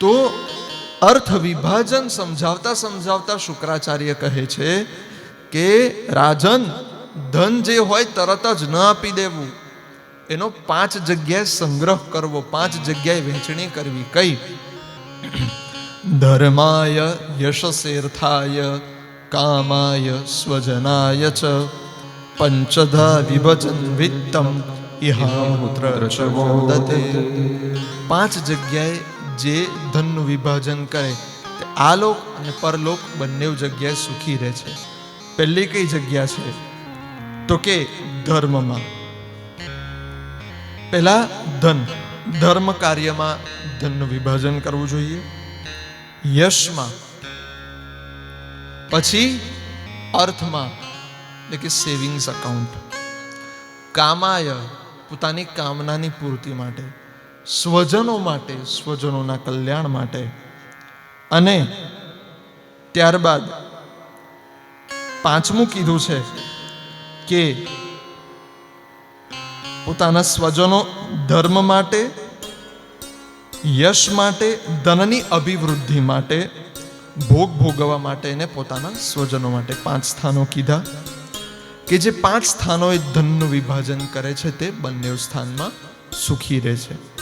તો અર્થ વિભાજન સમજાવતા સમજાવતા શુક્રાચાર્ય કહે છે કે, રાજન, ધન જે હોય તરત જ ન આપી દેવું. એનો પાંચ જગ્યાએ સંગ્રહ કરવો, પાંચ જગ્યાએ વહેંચણી કરવી. કઈ? ધર્માય યશસેર્થાય કામાય સ્વજનાય ચ, પંચધા વિભજન વિત્તમ, ઇહામુત્ર મોદતે. પાંચ જગ્યાએ જે ધનનું વિભાજન કરે, તે આ લોક અને પરલોક બંને જગ્યાએ સુખી રહે છે. પહેલી કઈ જગ્યા છે? તો કે ધર્મમાં. પહેલા ધન. ધર્મ કાર્યમાં ધનનું વિભાજન કરવું જોઈએ. યશમાં. પછી અર્થમાં, એટલે કે સેવિંગ્સ અકાઉન્ટ કામાય, પોતાની કામનાની પૂર્તિ માટે. સ્વજનો માટે, સ્વજનોના કલ્યાણ માટે. અને ત્યારબાદ પાંચમું કીધું છે કે પોતાના સ્વજનો ધર્મ માટે, યશ માટે, ધનની અભિવૃદ્ધિ માટે, ભોગ ભોગવવા માટે એને પોતાના સ્વજનો માટે પાંચ સ્થાનો કીધા. કે જે પાંચ સ્થાનોએ ધનનું વિભાજન કરે છે તે બંને સ્થાનમાં સુખી રહે છે.